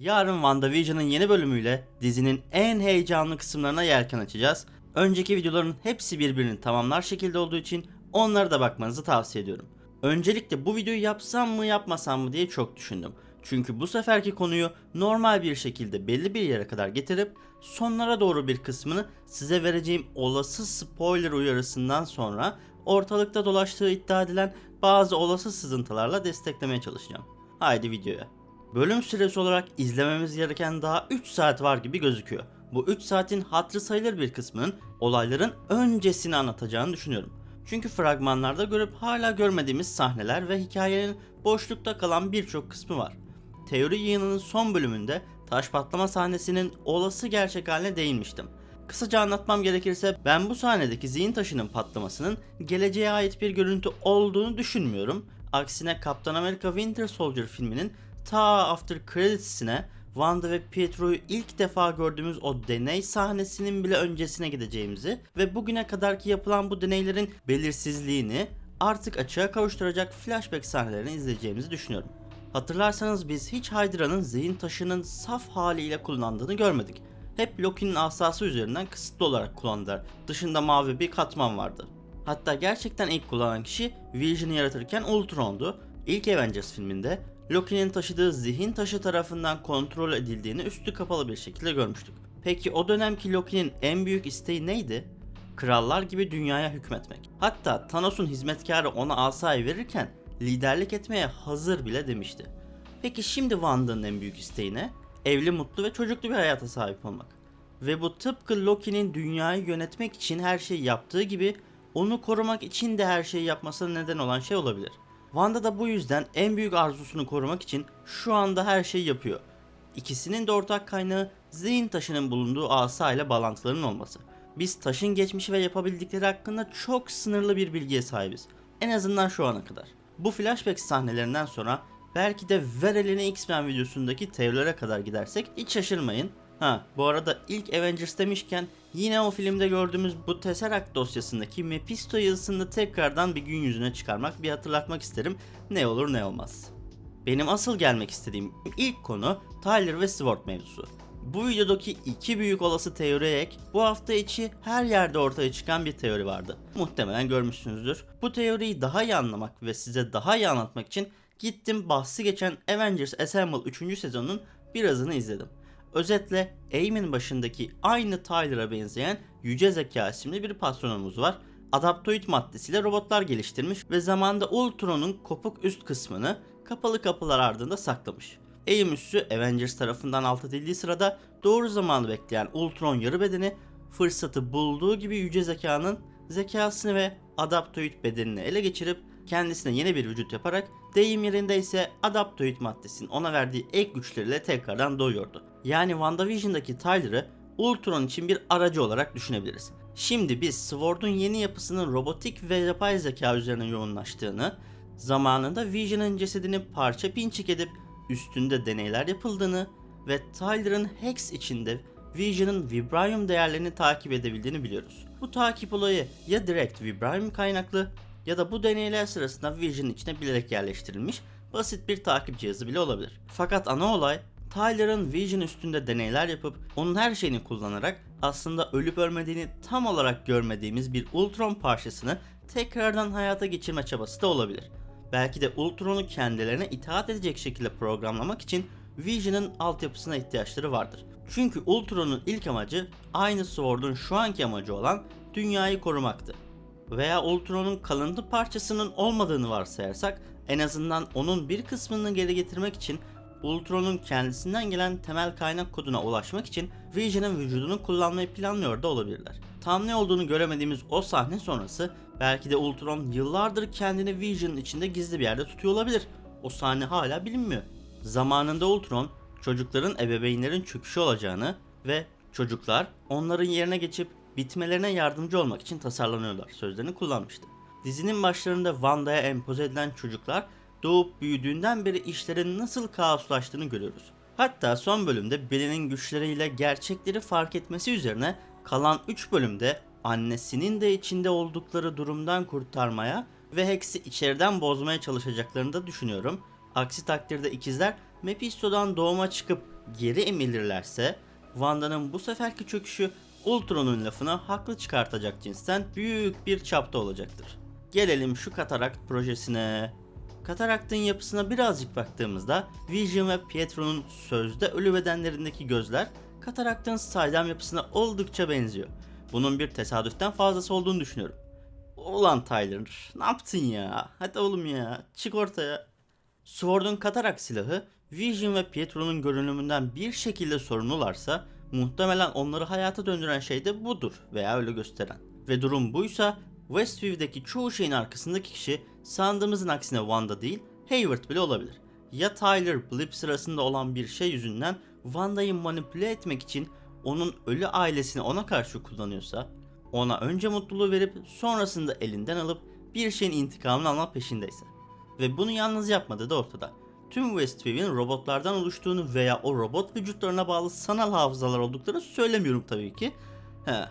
Yarın WandaVision'ın yeni bölümüyle dizinin en heyecanlı kısımlarına yelken açacağız. Önceki videoların hepsi birbirini tamamlar şekilde olduğu için onlara da bakmanızı tavsiye ediyorum. Öncelikle bu videoyu yapsam mı yapmasam mı diye çok düşündüm. Çünkü bu seferki konuyu normal bir şekilde belli bir yere kadar getirip sonlara doğru bir kısmını size vereceğim olası spoiler uyarısından sonra ortalıkta dolaştığı iddia edilen bazı olası sızıntılarla desteklemeye çalışacağım. Haydi videoya. Bölüm süresi olarak izlememiz gereken daha 3 saat var gibi gözüküyor. Bu 3 saatin hatırı sayılır bir kısmının olayların öncesini anlatacağını düşünüyorum. Çünkü fragmanlarda görüp hala görmediğimiz sahneler ve hikayenin boşlukta kalan birçok kısmı var. Teori yayınının son bölümünde taş patlama sahnesinin olası gerçek haline değinmiştim. Kısaca anlatmam gerekirse ben bu sahnedeki zihin taşının patlamasının geleceğe ait bir görüntü olduğunu düşünmüyorum. Aksine Kaptan Amerika Winter Soldier filminin ta After Credits'ine Wanda ve Pietro'yu ilk defa gördüğümüz o deney sahnesinin bile öncesine gideceğimizi ve bugüne kadarki yapılan bu deneylerin belirsizliğini artık açığa kavuşturacak flashback sahnelerini izleyeceğimizi düşünüyorum. Hatırlarsanız biz hiç Hydra'nın zihin taşının saf haliyle kullandığını görmedik. Hep Loki'nin asası üzerinden kısıtlı olarak kullandılar. Dışında mavi bir katman vardı. Hatta gerçekten ilk kullanan kişi Vision'ı yaratırken Ultron'du. İlk Avengers filminde Loki'nin taşıdığı zihin taşı tarafından kontrol edildiğini üstü kapalı bir şekilde görmüştük. Peki o dönemki Loki'nin en büyük isteği neydi? Krallar gibi dünyaya hükmetmek. Hatta Thanos'un hizmetkarı ona asayı verirken liderlik etmeye hazır bile demişti. Peki şimdi Wanda'nın en büyük isteği ne? Evli, mutlu ve çocuklu bir hayata sahip olmak. Ve bu tıpkı Loki'nin dünyayı yönetmek için her şeyi yaptığı gibi onu korumak için de her şeyi yapmasına neden olan şey olabilir. Wanda da bu yüzden en büyük arzusunu korumak için şu anda her şeyi yapıyor. İkisinin de ortak kaynağı zihin taşının bulunduğu asa ile bağlantılarının olması. Biz taşın geçmişi ve yapabildikleri hakkında çok sınırlı bir bilgiye sahibiz. En azından şu ana kadar. Bu flashback sahnelerinden sonra belki de ver elini X-Men videosundaki teorilere kadar gidersek hiç şaşırmayın. Ha bu arada ilk Avengers demişken yine o filmde gördüğümüz bu Tesseract dosyasındaki Mephisto yazısını tekrardan bir gün yüzüne çıkarmak bir hatırlatmak isterim. Ne olur ne olmaz. Benim asıl gelmek istediğim ilk konu Tyler ve Sword mevzusu. Bu videodaki iki büyük olası teoriye ek bu hafta içi her yerde ortaya çıkan bir teori vardı. Muhtemelen görmüşsünüzdür. Bu teoriyi daha iyi anlamak ve size daha iyi anlatmak için gittim bahsi geçen Avengers Assemble 3. sezonun birazını izledim. Özetle Aim'in başındaki aynı Tyler'a benzeyen Yüce Zeka isimli bir patronumuz var. Adaptoid maddesiyle robotlar geliştirmiş ve zamanda Ultron'un kopuk üst kısmını kapalı kapılar ardında saklamış. Aim üssü Avengers tarafından alt edildiği sırada doğru zamanı bekleyen Ultron yarı bedeni fırsatı bulduğu gibi Yüce Zeka'nın zekasını ve Adaptoid bedenini ele geçirip kendisine yeni bir vücut yaparak deyim yerinde ise Adaptoid maddesinin ona verdiği ek güçleriyle tekrardan doğuyordu. Yani WandaVision'daki Tyler'ı Ultron için bir aracı olarak düşünebiliriz. Şimdi biz Sword'un yeni yapısının robotik ve yapay zeka üzerine yoğunlaştığını, zamanında Vision'ın cesedini parça pinçik edip üstünde deneyler yapıldığını ve Tyler'ın Hex içinde Vision'ın Vibranium değerlerini takip edebildiğini biliyoruz. Bu takip olayı ya direkt Vibranium kaynaklı ya da bu deneyler sırasında Vision'ın içine bilerek yerleştirilmiş basit bir takip cihazı bile olabilir. Fakat ana olay Tyler'ın Vision üstünde deneyler yapıp onun her şeyini kullanarak aslında ölüp ölmediğini tam olarak görmediğimiz bir Ultron parçasını tekrardan hayata geçirme çabası da olabilir. Belki de Ultron'u kendilerine itaat edecek şekilde programlamak için Vision'ın altyapısına ihtiyaçları vardır. Çünkü Ultron'un ilk amacı aynı Sword'un şu anki amacı olan dünyayı korumaktı. Veya Ultron'un kalıntı parçasının olmadığını varsayarsak en azından onun bir kısmını geri getirmek için Ultron'un kendisinden gelen temel kaynak koduna ulaşmak için Vision'ın vücudunu kullanmayı planlıyor da olabilirler. Tam ne olduğunu göremediğimiz o sahne sonrası belki de Ultron yıllardır kendini Vision'ın içinde gizli bir yerde tutuyor olabilir. O sahne hala bilinmiyor. Zamanında Ultron çocukların ebeveynlerin çöküşü olacağını ve çocuklar onların yerine geçip bitmelerine yardımcı olmak için tasarlanıyorlar sözlerini kullanmıştı. Dizinin başlarında Wanda'ya empoze edilen çocuklar doğup büyüdüğünden beri işlerin nasıl kaoslaştığını görüyoruz. Hatta son bölümde Billy'nin güçleriyle gerçekleri fark etmesi üzerine kalan 3 bölümde annesinin de içinde oldukları durumdan kurtarmaya ve Hex'i içeriden bozmaya çalışacaklarını da düşünüyorum. Aksi takdirde ikizler Mephisto'dan doğuma çıkıp geri emilirlerse Wanda'nın bu seferki çöküşü Ultron'un lafına haklı çıkartacak cinsten büyük bir çapta olacaktır. Gelelim şu Katarakt projesine. Kataraktın yapısına birazcık baktığımızda Vision ve Pietro'nun sözde ölü bedenlerindeki gözler Kataraktın saydam yapısına oldukça benziyor. Bunun bir tesadüften fazlası olduğunu düşünüyorum. Ulan Tyler ne yaptın ya? Hadi oğlum ya çık ortaya. Sword'un katarak silahı Vision ve Pietro'nun görünümünden bir şekilde sorumlularsa muhtemelen onları hayata döndüren şey de budur veya öyle gösteren. Ve durum buysa Westview'deki çoğu şeyin arkasındaki kişi sandığımızın aksine Wanda değil Hayward bile olabilir. Ya Tyler blip sırasında olan bir şey yüzünden Wanda'yı manipüle etmek için onun ölü ailesini ona karşı kullanıyorsa ona önce mutluluğu verip sonrasında elinden alıp bir şeyin intikamını alma peşindeyse. Ve bunu yalnız yapmadığı da ortada. Tüm Westview'in robotlardan oluştuğunu veya o robot vücutlarına bağlı sanal hafızalar olduklarını söylemiyorum tabii ki. He.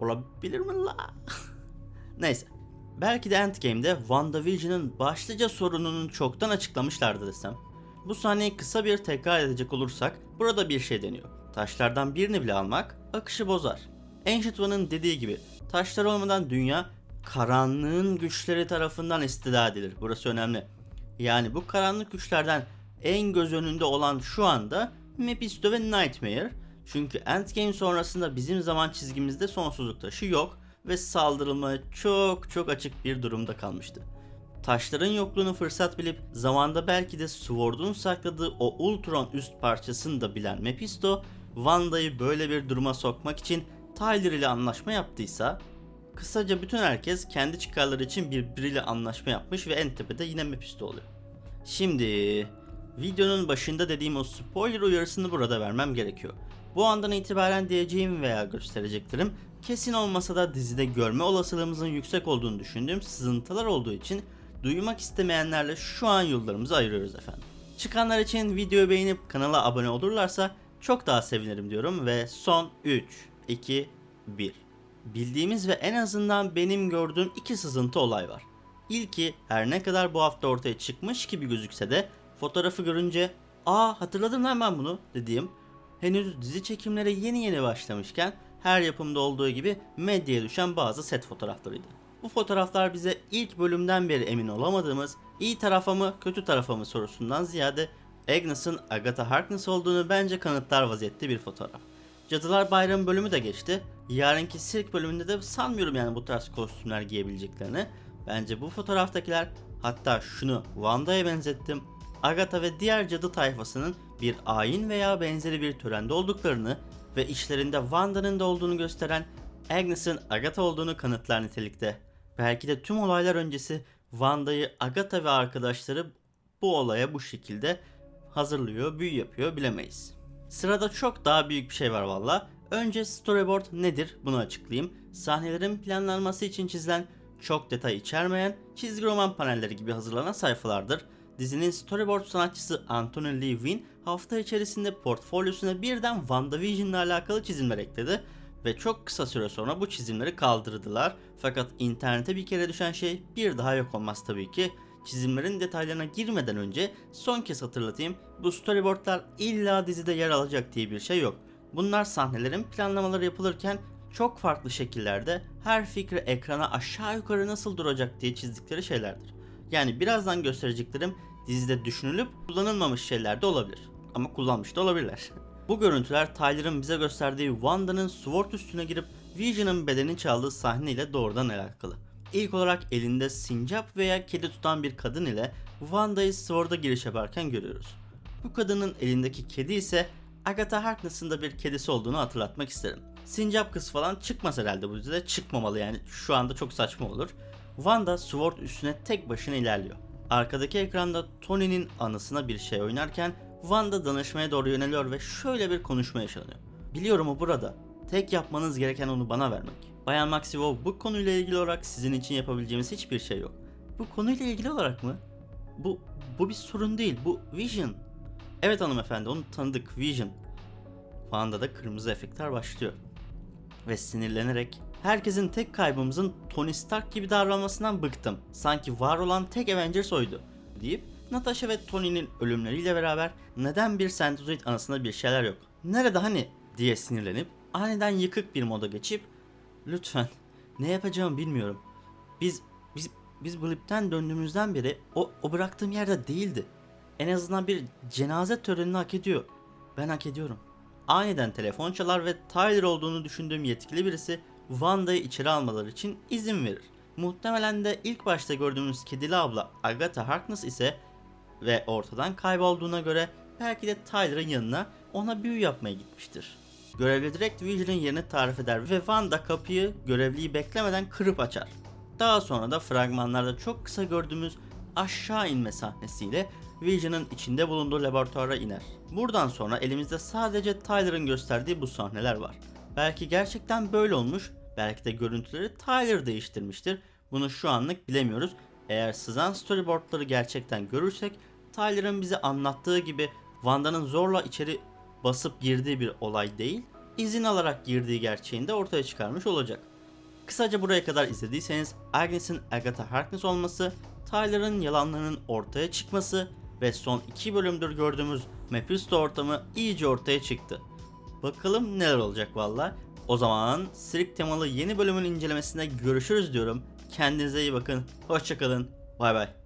Olabilir mi la? Neyse. Belki de Endgame'de WandaVision'ın başlıca sorununu çoktan açıklamışlardı desem. Bu sahneyi kısa bir tekrar edecek olursak burada bir şey deniyor. Taşlardan birini bile almak akışı bozar. Ancient One'ın dediği gibi taşlar olmadan dünya karanlığın güçleri tarafından istila edilir. Burası önemli. Yani bu karanlık güçlerden en göz önünde olan şu anda Mephisto ve Nightmare. Çünkü Endgame sonrasında bizim zaman çizgimizde sonsuzluk taşı yok ve saldırılmaya çok çok açık bir durumda kalmıştı. Taşların yokluğunu fırsat bilip zamanda belki de Sword'un sakladığı o Ultron üst parçasını da bilen Mephisto, Wanda'yı böyle bir duruma sokmak için Tyler ile anlaşma yaptıysa, kısaca bütün herkes kendi çıkarları için birbiriyle anlaşma yapmış ve en tepede yine Mephisto oluyor. Şimdi videonun başında dediğim o spoiler uyarısını burada vermem gerekiyor. Bu andan itibaren diyeceğim veya göstereceklerim kesin olmasa da dizide görme olasılığımızın yüksek olduğunu düşündüğüm sızıntılar olduğu için duymak istemeyenlerle şu an yollarımızı ayırıyoruz efendim. Çıkanlar için videoyu beğenip kanala abone olurlarsa çok daha sevinirim diyorum ve son 3, 2, 1. Bildiğimiz ve en azından benim gördüğüm iki sızıntı olay var. İlki her ne kadar bu hafta ortaya çıkmış gibi gözükse de fotoğrafı görünce ''Aa hatırladım lan ben bunu'' dediğim henüz dizi çekimleri yeni yeni başlamışken her yapımda olduğu gibi medyaya düşen bazı set fotoğraflarıydı. Bu fotoğraflar bize ilk bölümden beri emin olamadığımız iyi tarafa mı kötü tarafa mı sorusundan ziyade Agnes'ın Agatha Harkness olduğunu bence kanıtlar vaziyette bir fotoğraf. Cadılar Bayramı bölümü de geçti. Yarınki sirk bölümünde de sanmıyorum yani bu tarz kostümler giyebileceklerini. Bence bu fotoğraftakiler hatta şunu Wanda'ya benzettim. Agatha ve diğer cadı tayfasının bir ayin veya benzeri bir törende olduklarını ve işlerinde Wanda'nın da olduğunu gösteren Agnes'ın Agatha olduğunu kanıtlar nitelikte. Belki de tüm olaylar öncesi Wanda'yı Agatha ve arkadaşları bu olaya bu şekilde hazırlıyor, büyü yapıyor bilemeyiz. Sırada çok daha büyük bir şey var valla. Önce storyboard nedir bunu açıklayayım. Sahnelerin planlanması için çizilen çok detay içermeyen çizgi roman panelleri gibi hazırlanan sayfalardır. Dizinin storyboard sanatçısı Anthony Lee Wynn hafta içerisinde portfolyosuna birden WandaVision ile alakalı çizimler ekledi ve çok kısa süre sonra bu çizimleri kaldırdılar. Fakat internete bir kere düşen şey bir daha yok olmaz tabii ki. Çizimlerin detaylarına girmeden önce son kez hatırlatayım. Bu storyboardlar illa dizide yer alacak diye bir şey yok. Bunlar sahnelerin planlamaları yapılırken çok farklı şekillerde her fikri ekrana aşağı yukarı nasıl duracak diye çizdikleri şeylerdir. Yani birazdan göstereceklerim dizide düşünülüp kullanılmamış şeyler de olabilir. Ama kullanmış da olabilirler. Bu görüntüler Tyler'ın bize gösterdiği Wanda'nın Sword üstüne girip Vision'ın bedenini çaldığı sahneyle doğrudan alakalı. İlk olarak elinde sincap veya kedi tutan bir kadın ile Wanda'yı Sword'a giriş yaparken görüyoruz. Bu kadının elindeki kedi ise Agatha Harkness'ın da bir kedisi olduğunu hatırlatmak isterim. Sincap kız falan çıkmaz herhalde bu dizide çıkmamalı yani şu anda çok saçma olur. Wanda Sword üstüne tek başına ilerliyor. Arkadaki ekranda Tony'nin anısına bir şey oynarken Wanda danışmaya doğru yöneliyor ve şöyle bir konuşma yaşanıyor. Biliyorum o burada. Tek yapmanız gereken onu bana vermek. Bayan Maximoff bu konuyla ilgili olarak sizin için yapabileceğimiz hiçbir şey yok. Bu konuyla ilgili olarak mı? Bu bu bir sorun değil. Bu Vision. Evet hanımefendi onu tanıdık Vision. Wanda'da kırmızı efektler başlıyor. Ve sinirlenerek herkesin tek kaybımızın Tony Stark gibi davranmasından bıktım. Sanki var olan tek Avengers oydu deyip Natasha ve Tony'nin ölümleriyle beraber neden bir sentozoid anasında bir şeyler yok? Nerede hani diye sinirlenip aniden yıkık bir moda geçip lütfen ne yapacağımı bilmiyorum. Biz biz biz Blip'ten döndüğümüzden beri o, o bıraktığım yerde değildi. En azından bir cenaze törenini hak ediyor. Ben hak ediyorum. Aniden telefon çalar ve Tyler olduğunu düşündüğüm yetkili birisi Wanda'yı içeri almaları için izin verir. Muhtemelen de ilk başta gördüğümüz kedili abla Agatha Harkness ise ve ortadan kaybolduğuna göre belki de Tyler'ın yanına ona büyü yapmaya gitmiştir. Görevli direkt Vision'ın yerini tarif eder ve Wanda kapıyı görevliyi beklemeden kırıp açar. Daha sonra da fragmanlarda çok kısa gördüğümüz aşağı inme sahnesiyle Vision'ın içinde bulunduğu laboratuvara iner. Buradan sonra elimizde sadece Tyler'ın gösterdiği bu sahneler var. Belki gerçekten böyle olmuş, belki de görüntüleri Tyler değiştirmiştir. Bunu şu anlık bilemiyoruz. Eğer sızan storyboardları gerçekten görürsek Tyler'ın bize anlattığı gibi Wanda'nın zorla içeri basıp girdiği bir olay değil, izin alarak girdiği gerçeğini de ortaya çıkarmış olacak. Kısaca buraya kadar izlediyseniz Agnes'in Agatha Harkness olması, Tyler'ın yalanlarının ortaya çıkması ve son iki bölümdür gördüğümüz Mephisto ortamı iyice ortaya çıktı. Bakalım neler olacak valla. O zaman Sirik temalı yeni bölümün incelemesinde görüşürüz diyorum. Kendinize iyi bakın. Hoşçakalın. Bay bay.